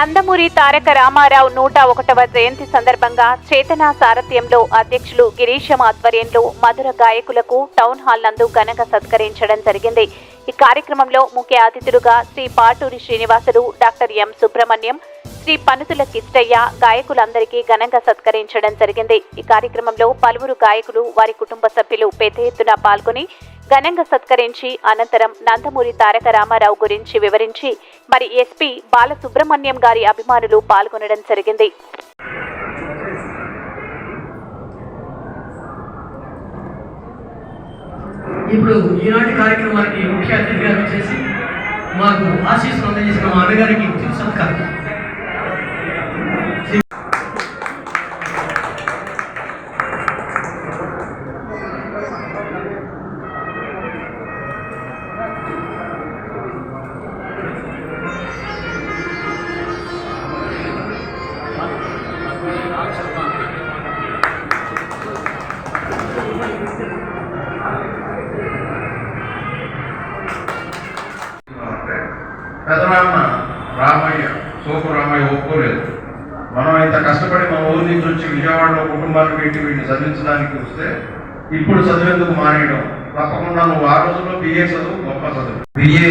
నందమూరి తారక రామారావు నూట ఒకటవ జయంతి సందర్భంగా చేతన సారథ్యంలో అధ్యక్షులు గిరీశం ఆధ్వర్యంలో మధుర గాయకులకు టౌన్ హాల్ నందు ఘనంగా సత్కరించడం జరిగింది. ఈ కార్యక్రమంలో ముఖ్య అతిథులుగా శ్రీ పాటూరి శ్రీనివాసులు డాక్టర్ ఎం సుబ్రహ్మణ్యం శ్రీ పనుతుల కిష్టయ్య గాయకులందరికీ ఘనంగా సత్కరించడం జరిగింది. ఈ కార్యక్రమంలో పలువురు గాయకులు వారి కుటుంబ సభ్యులు పెద్ద ఎత్తున పాల్గొని ఘనంగా సత్కరించి అనంతరం నందమూరి తారక రామారావు గురించి వివరించి మరి ఎస్పీ బాలసుబ్రహ్మణ్యం గారి అభిమానులు పాల్గొనడం జరిగింది. ఇప్పుడు ఈనాటి కార్యక్రమానికి ముఖ్య అతిథిగా వచ్చేసి మాకు ఆశీస్సులు అందజేసిన మా అన్నగారికి సత్కారం. పెదనాన్న రామయ్య సోపు రామయ్య ఒప్పుకోలేదు. మనం ఇంత కష్టపడి మన ఊరి నుంచి వచ్చి విజయవాడలో కుటుంబాన్ని పెట్టి వీడిని చదివించడానికి వస్తే ఇప్పుడు చదివేందుకు మానేయడం. తప్పకుండా నువ్వు ఆ రోజుల్లో బిఏ చదువు గొప్ప చదువు. బిఏ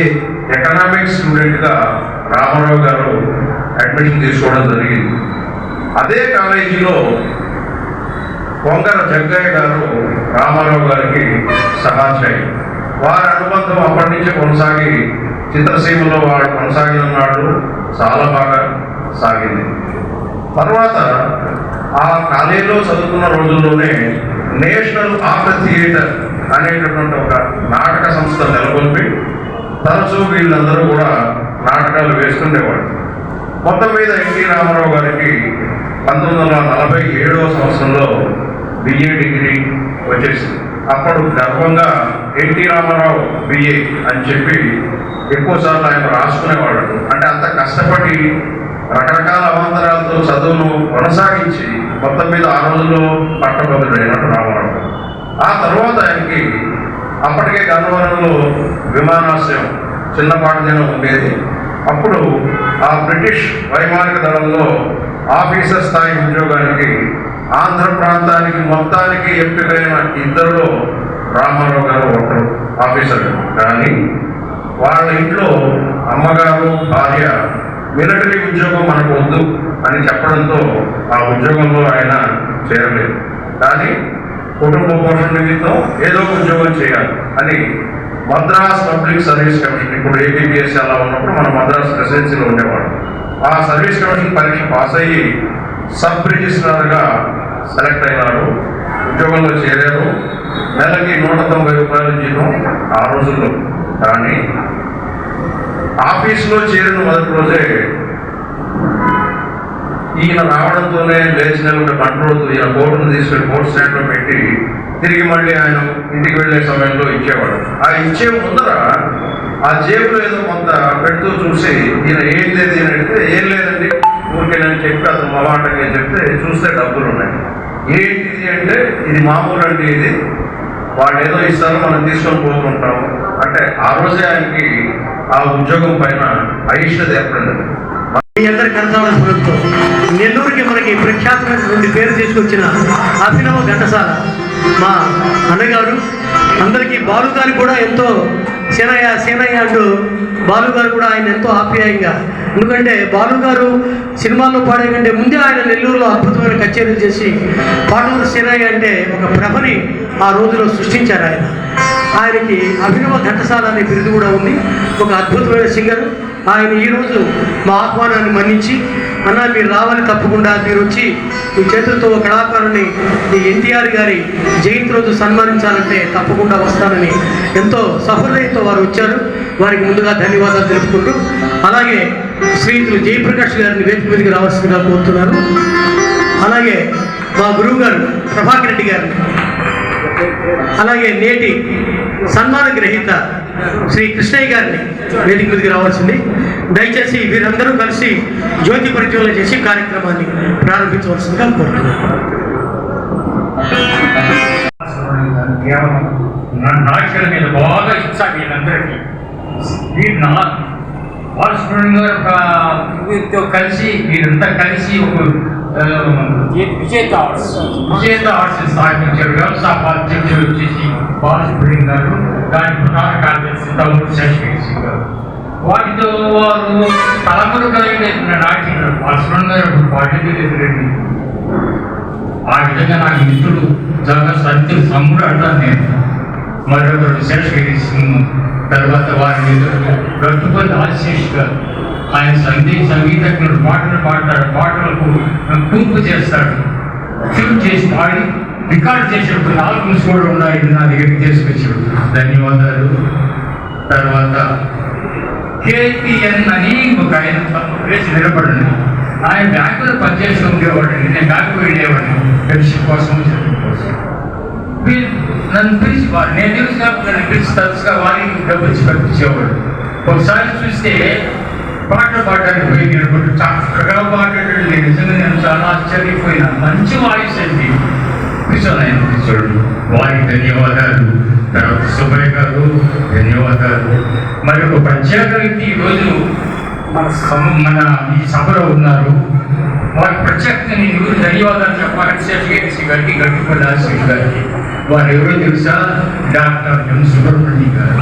ఎకనామిక్స్ స్టూడెంట్గా రామారావు గారు అడ్మిషన్ తీసుకోవడం జరిగింది. అదే కాలేజీలో కొంగర జగ్గయ్య గారు రామారావు గారికి సహాధ్యాయి వారి అనుబంధం అప్పటి నుంచి కొనసాగి చిత్రసీమలో వాడు కొనసాగిన నాడు చాలా బాగా సాగింది. తర్వాత ఆ కాలేజీలో చదువుకున్న రోజుల్లోనే నేషనల్ ఆర్ట్ థియేటర్ అనేటటువంటి ఒక నాటక సంస్థ నెలకొల్పి తరచూ వీళ్ళందరూ కూడా నాటకాలు వేస్తుండేవాడు మొత్తం మీద ఎన్టీ రామారావు గారికి పంతొమ్మిది వందల నలభై ఏడవ సంవత్సరంలో బిఏ డిగ్రీ వచ్చేసింది అప్పుడు గర్వంగా ఎన్టీ రామారావు బిఏ అని చెప్పి ఎక్కువసార్లు ఆయన రాసుకునేవాడు. అంటే అంత కష్టపడి రకరకాల అవాంతరాలతో చదువును కొనసాగించి మొత్తం మీద ఆ రోజుల్లో పట్టభద్రుడైనట్టు రామారావు. ఆ తర్వాత ఆయనకి అప్పటికే గన్నవరంలో విమానాశ్రయం చిన్నపాటి దినం ఉండేది. అప్పుడు ఆ బ్రిటిష్ వైమానిక దళంలో ఆఫీసర్ స్థాయి ఉద్యోగానికి ఆంధ్ర ప్రాంతానికి మొత్తానికి ఎంపికైన ఇద్దరులో రామారావు గారు ఒకరు ఆఫీసర్. కానీ వాళ్ళ ఇంట్లో అమ్మగారు భార్య మిలిటరీ ఉద్యోగం మనకు వద్దు అని చెప్పడంతో ఆ ఉద్యోగంలో ఆయన చేరలేదు. కానీ కుటుంబ పోషణ నిమిత్తం ఏదో ఒక ఉద్యోగం చేయాలి అని మద్రాస్ పబ్లిక్ సర్వీస్ కమిషన్ ఇప్పుడు ఏబిబిఎస్ అలా ఉన్నప్పుడు మన మద్రాస్ ప్రెసిడెన్సీలో ఉండేవాడు ఆ సర్వీస్ కమిషన్ పరీక్ష పాస్ అయ్యి సబ్ రిజిస్ట్రార్గా సెలెక్ట్ అయ్యారు ఉద్యోగంలో చేరారు. నెలకి నూట తొంభై రూపాయల జీతం ఆ రోజుల్లో. కానీ ఆఫీస్లో చేరిన మొదటి రోజే ఈయన రావడంతోనే లేచిన కంట్రోల్ ఈయన బోర్డును తీసుకుని బోర్డు స్టాండ్లో పెట్టి తిరిగి మళ్ళీ ఆయన ఇంటికి వెళ్ళే సమయంలో ఇచ్చేవాడు. ఆ ఇచ్చే ముందర ఆ జేబులో ఏదో కొంత పెడుతూ చూసి ఈయన ఏం లేదు ఈయన అడిగితే ఏం లేదండి. ఊరికేనని చెప్పి అతను మొలాటంగా చెప్తే చూస్తే డబ్బులు ఉన్నాయి ఏంటిది అంటే ఇది మామూలు అండి ఇది. వాళ్ళు ఏదో ఇస్తారు మనం తీసుకొని పోతుంటాము. అంటే ఆ రోజే ఆయనకి ఆ ఉద్యోగం పైన అయిష్టత ఏర్పడింది. మీ అందరి కనసాల స్మృతితో నెల్లూరుకి మనకి ప్రఖ్యాతమైనటువంటి పేరు తీసుకొచ్చిన అభినవ ఘంటసాల మా అన్నగారు అందరికీ బాలుగారు కూడా ఎంతో సేనయ్య సేనయ్య అంటూ బాలు గారు కూడా ఆయన ఎంతో ఆప్యాయంగా ఎందుకంటే బాలు గారు సినిమాల్లో పాడే కంటే ముందే ఆయన నెల్లూరులో అద్భుతమైన కచేరీలు చేసి పాటూరు సేనయ్య అంటే ఒక ప్రభని ఆ రోజులో సృష్టించారు ఆయన. ఆయనకి అభినవ ఘంటసాల అనే బిరుదు కూడా ఉంది. ఒక అద్భుతమైన సింగర్. ఆయన ఈరోజు మా ఆహ్వానాన్ని మన్నించి అన్న మీరు రావాలి తప్పకుండా. మీరు వచ్చి మీ చేతులతో ఒక కళాకారుని మీ ఎన్టీఆర్ గారి జయంతి రోజు సన్మానించాలంటే తప్పకుండా వస్తానని ఎంతో సహృదయంతో వారు వచ్చారు. వారికి ముందుగా ధన్యవాదాలు తెలుపుకుంటూ అలాగే శ్రీయుతులు జయప్రకాష్ గారిని వేదిక మీదకి రావాల్సిందిగా కోరుతున్నారు. అలాగే మా గురువు గారు ప్రభాకర్ రెడ్డి గారిని అలాగే నేటి సన్మాన గ్రహీత శ్రీ కృష్ణయ్య గారిని వేదిక మీదకి రావాల్సింది. దయచేసి వీరందరూ కలిసి జ్యోతి పరిచయం చేసి కార్యక్రమాన్ని ప్రారంభించవలసిందిగా కోరుతున్నాను కేవలం మీద బాగా ఇచ్చా వీళ్ళందరికీ వీరు నా వాల్స్ప్రింగ్ గారు కలిసి వీరంతా కలిసి ఒక విజేత ఆర్ట్స్ విజేత ఆర్ట్స్ స్థాపించారు వ్యవస్థాపక అధ్యక్షుడు వచ్చేసి బాలసుబ్రహ్మణ్యం గారు దాని ప్రధాన కార్యదర్శి తమ్ముడు శశికేశ్ గారు వాటితో వారు తలములు కలిగిన నాటి బాలసుబ్రహ్మణ్యం గారు ఒక ఎదురండి ఆ విధంగా నాకు మిత్రుడు చాలా సత్య సమ్ముడు అంటాను నేను. మరొకరు శశిగిరి సింగ్ తర్వాత వారి ఎదురు గట్టుపల్లి ఆశీష్ గారు. ఆయన సంగీత సంగీతజ్ఞుడు పాటలు పాడతాడు. పాటలకు కూర్పు చేస్తాడు. ట్యూన్ చేసి పాడి రికార్డ్ చేసేప్పుడు ఆల్బమ్స్ కూడా ఉన్నాయి. నా దగ్గరికి తీసుకొచ్చాడు. ధన్యవాదాలు. తర్వాత కేపీఎన్ అని ఒక ఆయన వేసి నిలబడండి. ఆయన బ్యాంకులో పనిచేసి ఉండేవాడండి నేను బ్యాంకు వెళ్ళేవాడిని. పెన్షన్ కోసం చదువు కోసం. నన్ను పిలిచి నేను తెలిసినప్పుడు నన్ను పిలిచి తరచుగా వారికి డబ్బు ఇచ్చి పంపించేవాడు. ఒకసారి చూస్తే పాటలు పాడడానికి పోయి నిలబడి చక్కగా పాడేటట్టు నేను నిజంగా నేను చాలా ఆశ్చర్యపోయినా. మంచి వాయిస్ అండి. కూర్చొని ఆయన. కూర్చోడు వారికి ధన్యవాదాలు. తర్వాత సుబ్బయ్య గారు ధన్యవాదాలు. మరి ఒక ప్రత్యేక ఈరోజు మన సమ- మన ఈ సభలో ఉన్నారు. వారికి ప్రత్యేకంగా నేను ఎవరు ధన్యవాదాలు చెప్పాలని శశికేసి గారికి గట్టిపల్లి ఆశీష్ గారికి. వారు ఎవరో తెలుసా? డాక్టర్ ఎం సుబ్రహ్మణ్యం గారు.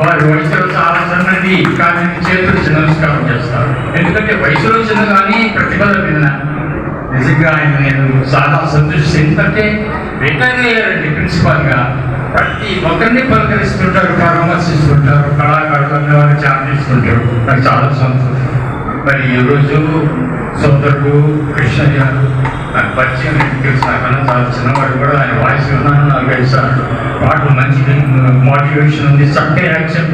వారి వయసులో చాలా సన్నది కానీ చేతులు చిన్న నమస్కారం చేస్తారు. ఎందుకంటే వయసులో చిన్న కానీ ప్రతిభలో విన్నా. నిజంగా ఆయన నేను చాలా సంతోషిస్తాను ఎందుకంటే రిటైర్ అయ్యారండి ప్రిన్సిపాల్గా. ప్రతి ఒక్కరిని పలకరిస్తుంటారు పరామర్శిస్తుంటారు కళాకారులు అనే వారిని చాటిస్తుంటారు నాకు చాలా సంతోషం. మరి ఈరోజు సోదరుడు కృష్ణయ్య నాకు పరిచయం తెలుసు? నాకన్నా చాలా చిన్నవాడు కూడా ఆయన వాయిస్ విన్నాను నాకు సార్లు. పాటలు మంచి మోటివేషన్ ఉంది చక్కని యాక్షన్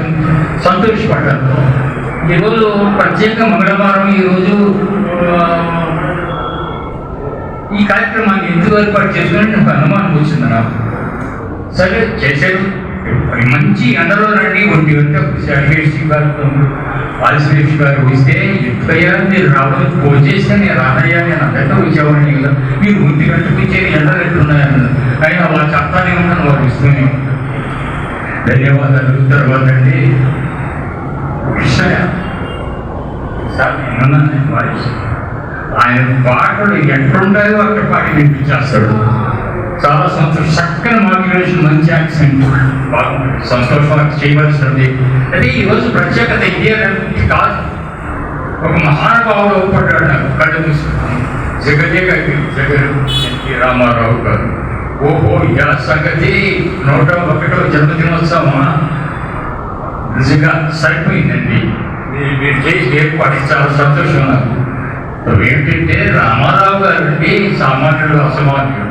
సంతోషపడ్డాను. ఈరోజు ప్రత్యేక మంగళవారం ఈరోజు ఈ కార్యక్రమాన్ని ఎందుకు ఏర్పాటు చేసుకుని నాకు అనుమానం వచ్చింది నాకు. సరే చేశారు. మంచి ఎండలో రండి ఒంటి గంట శేషి గారు వాలశ్రేష్ గారు వస్తే ఎట్లయ్యా మీరు రావడం? ఫోన్ చేస్తే నేను రానయ్యా నేను అంతటా వచ్చేవాడిని కదా. మీరు ఒంటి గంటకు వచ్చేది ఎండలు ఎట్లున్నాయన్నారు అయినా వాళ్ళు చెప్తానే ఉన్నాను వారు ఇస్తూనే ధన్యవాదాలు. తర్వాత అండి విషయ సార్ నేనున్నాను వాయిస్. ఆయన పాటలు ఎట్లుంటాయో అక్కడ పాటి వినిపించేస్తాడు. చాలా సంతోషం చక్కని మాడ్యులేషన్ మంచి యాక్సెంట్ బాగుంది సంతోషం చేయవలసినది అంటే ఈరోజు ప్రత్యేకత ఇండియా కాదు. ఒక మహానుభావుడు అవుపడ్డాడు నాకు కళ్ళు తీసుకున్నాను మూసుకుని గారి జగన్ ఎన్టీ రామారావు గారు. ఓహో యా సంగతి. నూట ఒకటో జన్మదినోత్సవమా? నిజంగా సరిపోయిందండి. మీరు చేసి ఏర్పాటు చాలా సంతోషం నాకు. ఏంటంటే రామారావు గారు అంటే సామాన్యుడు అసమాన్యుడు.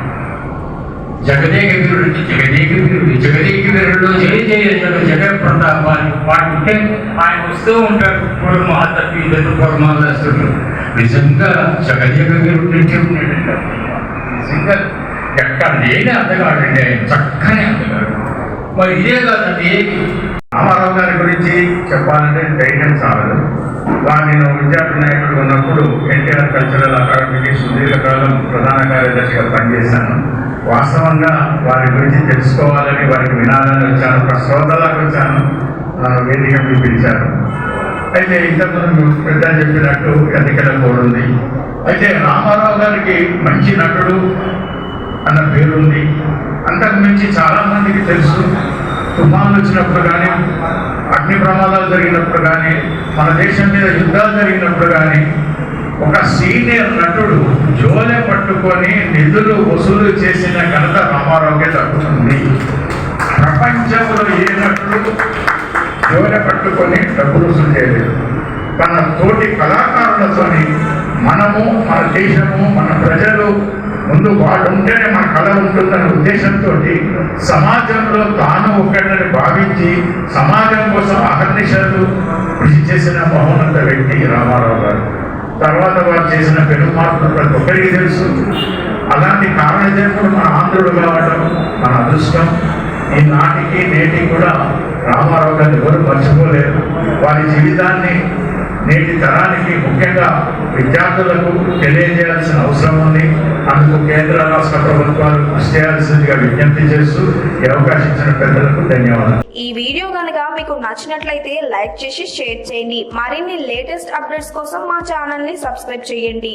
జగదేక వీరుడు అంటే జగదేక వీరుడు జగదేక వీరుడు జయ జయ జగ జగ ప్రతాపాన్ని పాడుంటే ఆయన వస్తూ ఉంటారు పూర్వ మహాతత్వ ఇద్దరు పరమాలస్తుడు నిజంగా జగదేక వీరుడు అంటే ఉన్నాడండి. నిజంగా ఎక్కడ లేని అందగాడండి ఆయన చక్కని అందగాడు మరి ఇదే కాదండి రామారావు గారి గురించి చెప్పాలంటే గైడెన్స్ చాలదు. వారు నేను విద్యార్థి నాయకుడు ఉన్నప్పుడు ఎన్టీఆర్ కల్చరల్ అకాడమీకి సుదీర్ఘకాలం ప్రధాన కార్యదర్శిగా పనిచేశాను. వాస్తవంగా వారి గురించి తెలుసుకోవాలని వారికి వినాలని వచ్చాను. ఒక వచ్చాను. వేదిక పిలిపించారు అయితే ఇంతకుముందు పెద్ద చెప్పినట్టు ఎన్నికల కోడుంది ఉంది. అయితే రామారావు గారికి మంచి నటుడు అన్న పేరుంది. అంతకు మించి చాలా మందికి తెలుసు. తుఫాన్లు వచ్చినప్పుడు కానీ అగ్ని ప్రమాదాలు జరిగినప్పుడు కానీ మన దేశం మీద యుద్ధాలు జరిగినప్పుడు కానీ ఒక సీనియర్ నటుడు జోలె పట్టుకొని నిధులు వసూలు చేసిన ఘనత రామారావుకే దక్కుతుంది. ప్రపంచంలో ఏ నటుడు జోలె పట్టుకొని డబ్బులు వసూలు చేయలేదు? తన తోటి కళాకారులతోని మనము మన దేశము మన ప్రజలు ముందు వాళ్ళు ఉంటేనే మన కళ ఉంటుందనే ఉద్దేశంతో సమాజంలో తాను ఒక్కడని భావించి సమాజం కోసం అహర్నిశలు కృషి చేసిన మహోన్నత వ్యక్తి రామారావు గారు. తర్వాత వారు చేసిన పెను మార్పులు ప్రతి ఒక్కరికి తెలుసు. అలాంటి కారణజన్ముడు మన ఆంధ్రుడు కావడం మన అదృష్టం. ఈ నాటికి నేటికి కూడా రామారావు గారిని ఎవరు మర్చిపోలేరు. వారి జీవితాన్ని నేటి తరానికి ముఖ్యంగా విద్యార్థులకు తెలియజేయాల్సిన అవసరం ఉంది. అందుకు కేంద్ర రాష్ట్ర ప్రభుత్వాలు కృషి చేయాల్సిందిగా విజ్ఞప్తి చేస్తూ ఈ అవకాశం ఇచ్చిన పెద్దలకు ధన్యవాదాలు. ఈ వీడియో కనుక మీకు నచ్చినట్లయితే లైక్ చేసి షేర్ చేయండి. మరిన్ని లేటెస్ట్ అప్డేట్స్ కోసం మా ఛానల్ని సబ్స్క్రైబ్ చేయండి.